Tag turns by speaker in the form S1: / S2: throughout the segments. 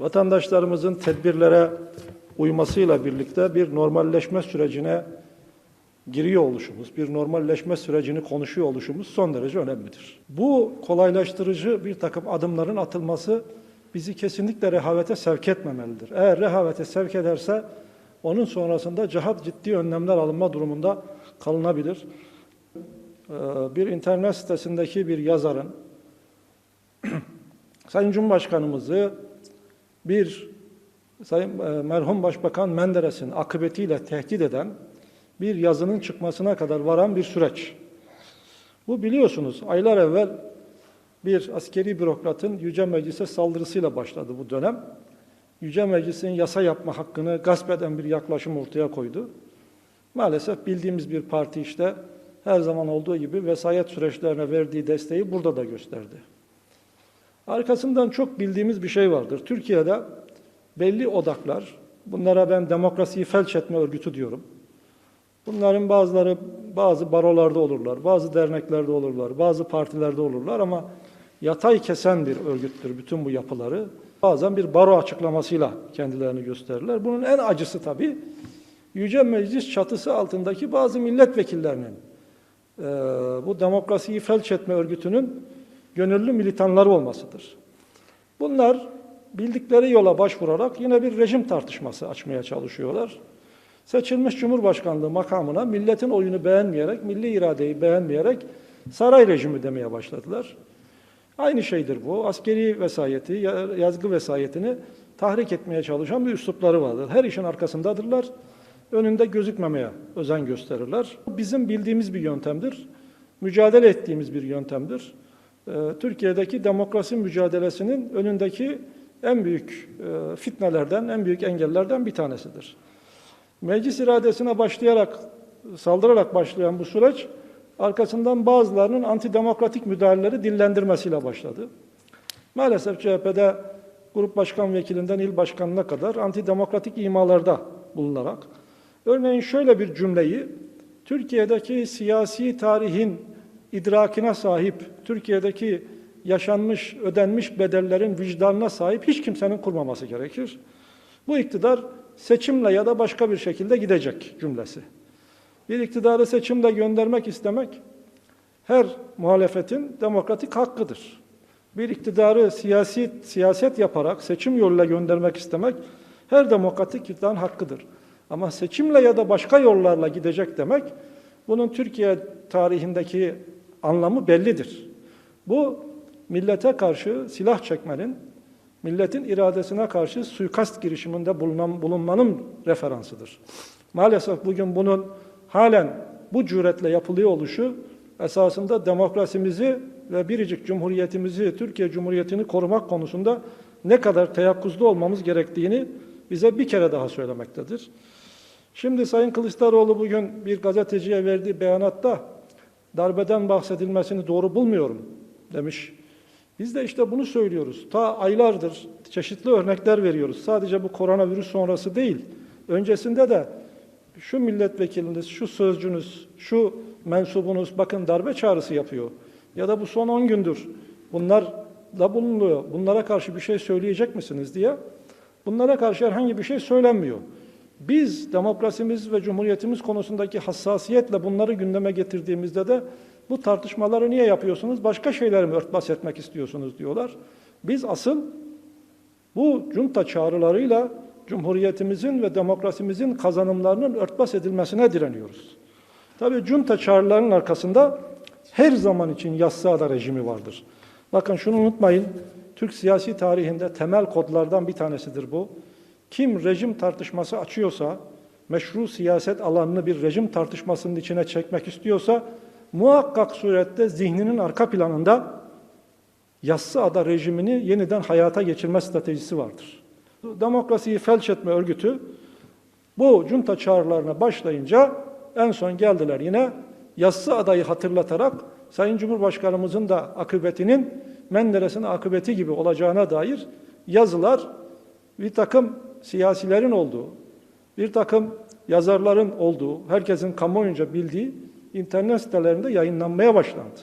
S1: vatandaşlarımızın tedbirlere uymasıyla birlikte bir normalleşme sürecine giriyor oluşumuz, bir normalleşme sürecini konuşuyor oluşumuz son derece önemlidir. Bu kolaylaştırıcı bir takım adımların atılması bizi kesinlikle rehavete sevk etmemelidir. Eğer rehavete sevk ederse onun sonrasında cihat ciddi önlemler alınma durumunda kalınabilir. Ee, Bir internet sitesindeki bir yazarın Sayın Cumhurbaşkanımızı bir Sayın e, merhum Başbakan Menderes'in akıbetiyle tehdit eden bir yazının çıkmasına kadar varan bir süreç. Bu biliyorsunuz aylar evvel bir askeri bürokratın Yüce Meclis'e saldırısıyla başladı bu dönem. Yüce Meclis'in yasa yapma hakkını gasp eden bir yaklaşım ortaya koydu. Maalesef bildiğimiz bir parti işte her zaman olduğu gibi vesayet süreçlerine verdiği desteği burada da gösterdi. Arkasından çok bildiğimiz bir şey vardır. Türkiye'de belli odaklar, bunlara ben demokrasiyi felç etme örgütü diyorum. Bunların bazıları bazı barolarda olurlar, bazı derneklerde olurlar, bazı partilerde olurlar ama yatay kesen bir örgüttür bütün bu yapıları. Bazen bir baro açıklamasıyla kendilerini gösterirler. Bunun en acısı tabii Yüce Meclis çatısı altındaki bazı milletvekillerinin eee, bu demokrasiyi felç etme örgütünün gönüllü militanları olmasıdır. Bunlar bildikleri yola başvurarak yine bir rejim tartışması açmaya çalışıyorlar. Seçilmiş Cumhurbaşkanlığı makamına milletin oyunu beğenmeyerek, milli iradeyi beğenmeyerek saray rejimi demeye başladılar. Aynı şeydir bu. Askeri vesayeti, ya- yazgı vesayetini tahrik etmeye çalışan bir üslupları vardır. Her işin arkasındadırlar. Önünde gözükmemeye özen gösterirler. Bizim bildiğimiz bir yöntemdir. Mücadele ettiğimiz bir yöntemdir. Ee, Türkiye'deki demokrasi mücadelesinin önündeki en büyük e, fitnelerden, en büyük engellerden bir tanesidir. Meclis iradesine başlayarak, saldırarak başlayan bu süreç, arkasından bazılarının antidemokratik müdahaleleri dillendirmesiyle başladı. Maalesef CHP'de grup başkan vekilinden il başkanına kadar antidemokratik imalarda bulunarak, örneğin şöyle bir cümleyi, Türkiye'deki siyasi tarihin idrakine sahip, Türkiye'deki yaşanmış, ödenmiş bedellerin vicdanına sahip hiç kimsenin kurmaması gerekir. Bu iktidar seçimle ya da başka bir şekilde gidecek cümlesi. Bir iktidarı seçimle göndermek istemek her muhalefetin demokratik hakkıdır. Bir iktidarı siyasi siyaset yaparak seçim yoluyla göndermek istemek her demokratik iktidarın hakkıdır. Ama seçimle ya da başka yollarla gidecek demek bunun Türkiye tarihindeki anlamı bellidir. Bu millete karşı silah çekmenin, milletin iradesine karşı suikast girişiminde bulunan, bulunmanın referansıdır. Maalesef bugün bunun halen bu cüretle yapılıyor oluşu esasında demokrasimizi ve biricik cumhuriyetimizi, Türkiye Cumhuriyeti'ni korumak konusunda ne kadar teyakkuzlu olmamız gerektiğini bize bir kere daha söylemektedir. Şimdi Sayın Kılıçdaroğlu bugün bir gazeteciye verdiği beyanatta darbeden bahsedilmesini doğru bulmuyorum demiş. Biz de işte bunu söylüyoruz. Ta aylardır çeşitli örnekler veriyoruz. Sadece bu koronavirüs sonrası değil. Öncesinde de şu milletvekiliniz, şu sözcünüz, şu mensubunuz bakın darbe çağrısı yapıyor. Ya da bu son 10 gündür bunlarla bulunuyor. Bunlara karşı bir şey söyleyecek misiniz diye. Bunlara karşı herhangi bir şey söylenmiyor. Biz demokrasimiz ve cumhuriyetimiz konusundaki hassasiyetle bunları gündeme getirdiğimizde de bu tartışmaları niye yapıyorsunuz? Başka şeyleri mi örtbas etmek istiyorsunuz diyorlar. Biz asıl bu junta çağrılarıyla cumhuriyetimizin ve demokrasimizin kazanımlarının örtbas edilmesine direniyoruz. Tabii junta çağrılarının arkasında her zaman için yassıada rejimi vardır. Bakın şunu unutmayın, Türk siyasi tarihinde temel kodlardan bir tanesidir bu. Kim rejim tartışması açıyorsa, meşru siyaset alanını bir rejim tartışmasının içine çekmek istiyorsa, muhakkak surette zihninin arka planında Yassıada rejimini yeniden hayata geçirme stratejisi vardır. Demokrasiyi felç etme örgütü bu junta çağrılarına başlayınca en son geldiler yine Yassıada'yı hatırlatarak Sayın Cumhurbaşkanımızın da akıbetinin Menderes'in akıbeti gibi olacağına dair yazılar bir takım siyasilerin olduğu, bir takım yazarların olduğu, herkesin kamuoyunca bildiği internet sitelerinde yayınlanmaya başlandı.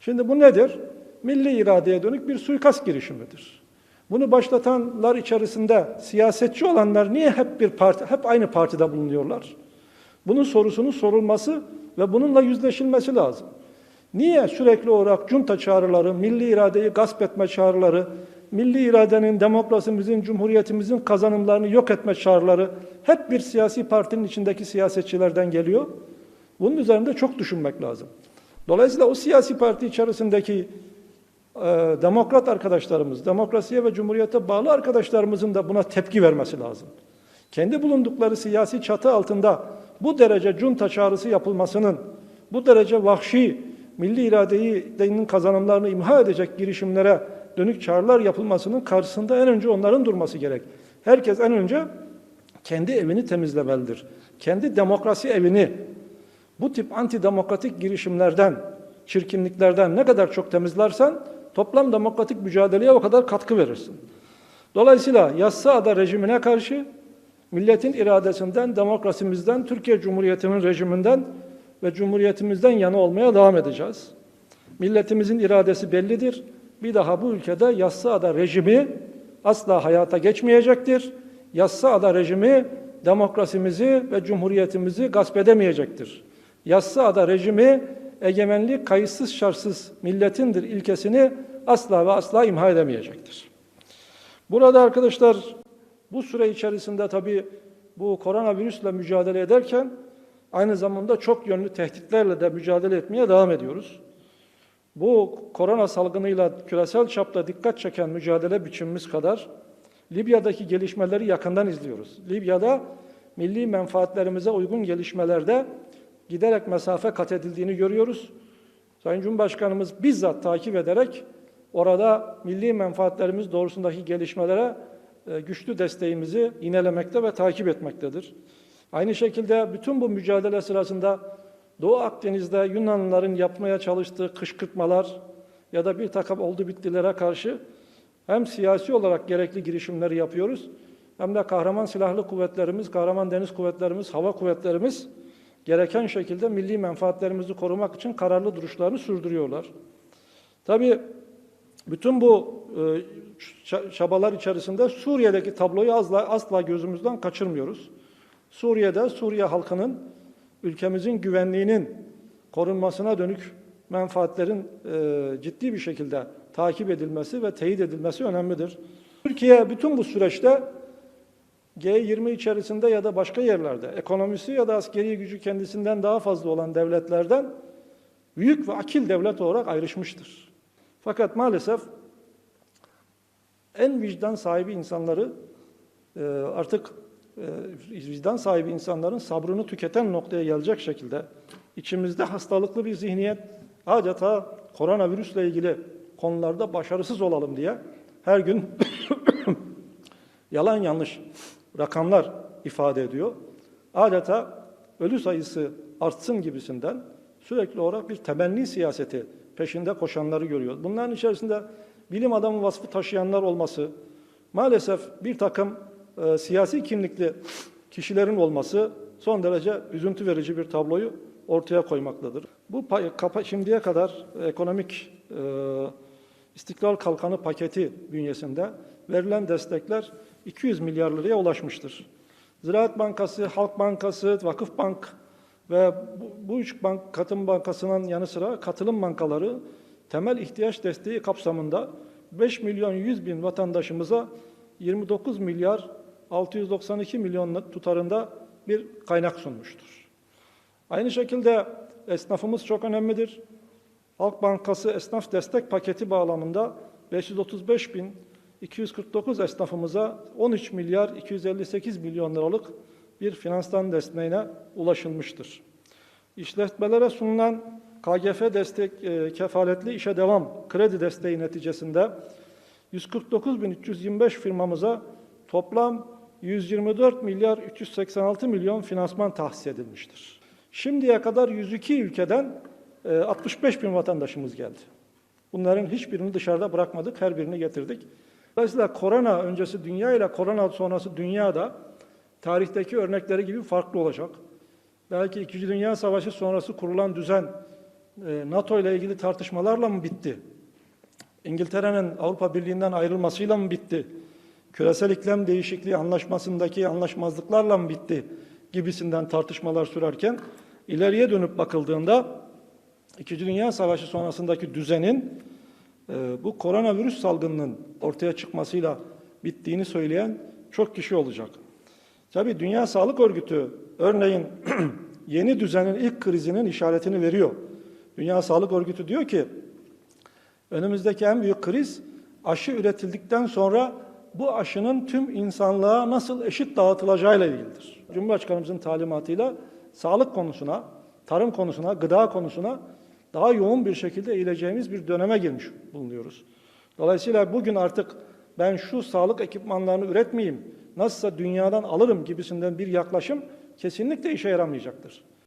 S1: Şimdi bu nedir? Milli iradeye dönük bir suikast girişimidir. Bunu başlatanlar içerisinde siyasetçi olanlar niye hep bir parti, hep aynı partide bulunuyorlar? Bunun sorusunun sorulması ve bununla yüzleşilmesi lazım. Niye sürekli olarak junta çağrıları, milli iradeyi gasp etme çağrıları, milli iradenin, demokrasimizin, cumhuriyetimizin kazanımlarını yok etme çağrıları hep bir siyasi partinin içindeki siyasetçilerden geliyor? Bunun üzerinde çok düşünmek lazım. Dolayısıyla o siyasi parti içerisindeki e, demokrat arkadaşlarımız, demokrasiye ve cumhuriyete bağlı arkadaşlarımızın da buna tepki vermesi lazım. Kendi bulundukları siyasi çatı altında bu derece junta çağrısı yapılmasının, bu derece vahşi milli iradeyi kazanımlarını imha edecek girişimlere dönük çağrılar yapılmasının karşısında en önce onların durması gerek. Herkes en önce kendi evini temizlemelidir. Kendi demokrasi evini bu tip antidemokratik girişimlerden, çirkinliklerden ne kadar çok temizlersen toplam demokratik mücadeleye o kadar katkı verirsin. Dolayısıyla yassı ada rejimine karşı milletin iradesinden, demokrasimizden, Türkiye Cumhuriyeti'nin rejiminden ve Cumhuriyetimizden yana olmaya devam edeceğiz. Milletimizin iradesi bellidir. Bir daha bu ülkede yassı ada rejimi asla hayata geçmeyecektir. Yassı ada rejimi demokrasimizi ve cumhuriyetimizi gasp edemeyecektir. Yassı ada rejimi egemenlik kayıtsız şartsız milletindir ilkesini asla ve asla imha edemeyecektir. Burada arkadaşlar bu süre içerisinde tabii bu koronavirüsle mücadele ederken aynı zamanda çok yönlü tehditlerle de mücadele etmeye devam ediyoruz. Bu korona salgınıyla küresel çapta dikkat çeken mücadele biçimimiz kadar Libya'daki gelişmeleri yakından izliyoruz. Libya'da milli menfaatlerimize uygun gelişmelerde giderek mesafe kat edildiğini görüyoruz. Sayın Cumhurbaşkanımız bizzat takip ederek orada milli menfaatlerimiz doğrusundaki gelişmelere e, güçlü desteğimizi inelemekte ve takip etmektedir. Aynı şekilde bütün bu mücadele sırasında Doğu Akdeniz'de Yunanlıların yapmaya çalıştığı kışkırtmalar ya da bir takım oldu bittilere karşı hem siyasi olarak gerekli girişimleri yapıyoruz hem de kahraman silahlı kuvvetlerimiz, kahraman deniz kuvvetlerimiz, hava kuvvetlerimiz gereken şekilde milli menfaatlerimizi korumak için kararlı duruşlarını sürdürüyorlar. Tabii bütün bu e, çabalar içerisinde Suriye'deki tabloyu asla, asla gözümüzden kaçırmıyoruz. Suriye'de Suriye halkının ülkemizin güvenliğinin korunmasına dönük menfaatlerin e, ciddi bir şekilde takip edilmesi ve teyit edilmesi önemlidir. Türkiye bütün bu süreçte G20 içerisinde ya da başka yerlerde ekonomisi ya da askeri gücü kendisinden daha fazla olan devletlerden büyük ve akil devlet olarak ayrışmıştır. Fakat maalesef en vicdan sahibi insanları e, artık vicdan sahibi insanların sabrını tüketen noktaya gelecek şekilde içimizde hastalıklı bir zihniyet adeta koronavirüsle ilgili konularda başarısız olalım diye her gün yalan yanlış rakamlar ifade ediyor. Adeta ölü sayısı artsın gibisinden sürekli olarak bir temenni siyaseti peşinde koşanları görüyoruz. Bunların içerisinde bilim adamı vasfı taşıyanlar olması, maalesef bir takım e, siyasi kimlikli kişilerin olması son derece üzüntü verici bir tabloyu ortaya koymaktadır. Bu şimdiye kadar ekonomik e, istiklal kalkanı paketi bünyesinde verilen destekler 200 milyar liraya ulaşmıştır. Ziraat Bankası, Halk Bankası, Vakıf Bank ve bu, bu üç bank, katılım bankasının yanı sıra katılım bankaları temel ihtiyaç desteği kapsamında 5 milyon 100 bin vatandaşımıza 29 milyar 692 milyon tutarında bir kaynak sunmuştur. Aynı şekilde esnafımız çok önemlidir. Halk Bankası esnaf destek paketi bağlamında 535 bin 249 esnafımıza 13 milyar 258 milyon liralık bir finanstan desteğine ulaşılmıştır. İşletmelere sunulan KGF destek e, kefaletli işe devam kredi desteği neticesinde 149.325 firmamıza toplam 124 milyar 386 milyon finansman tahsis edilmiştir. Şimdiye kadar 102 ülkeden 65 e, bin vatandaşımız geldi. Bunların hiçbirini dışarıda bırakmadık, her birini getirdik. Dolayısıyla korona öncesi dünya ile korona sonrası dünyada tarihteki örnekleri gibi farklı olacak. Belki İkinci Dünya Savaşı sonrası kurulan düzen e, NATO ile ilgili tartışmalarla mı bitti? İngiltere'nin Avrupa Birliği'nden ayrılmasıyla mı bitti? Küresel iklim değişikliği anlaşmasındaki anlaşmazlıklarla mı bitti? Gibisinden tartışmalar sürerken ileriye dönüp bakıldığında İkinci Dünya Savaşı sonrasındaki düzenin e, bu koronavirüs salgınının ortaya çıkmasıyla bittiğini söyleyen çok kişi olacak. Tabii Dünya Sağlık Örgütü örneğin yeni düzenin ilk krizinin işaretini veriyor. Dünya Sağlık Örgütü diyor ki önümüzdeki en büyük kriz aşı üretildikten sonra bu aşının tüm insanlığa nasıl eşit dağıtılacağıyla ilgilidir. Cumhurbaşkanımızın talimatıyla sağlık konusuna, tarım konusuna, gıda konusuna daha yoğun bir şekilde eğileceğimiz bir döneme girmiş bulunuyoruz. Dolayısıyla bugün artık ben şu sağlık ekipmanlarını üretmeyeyim, nasılsa dünyadan alırım gibisinden bir yaklaşım kesinlikle işe yaramayacaktır.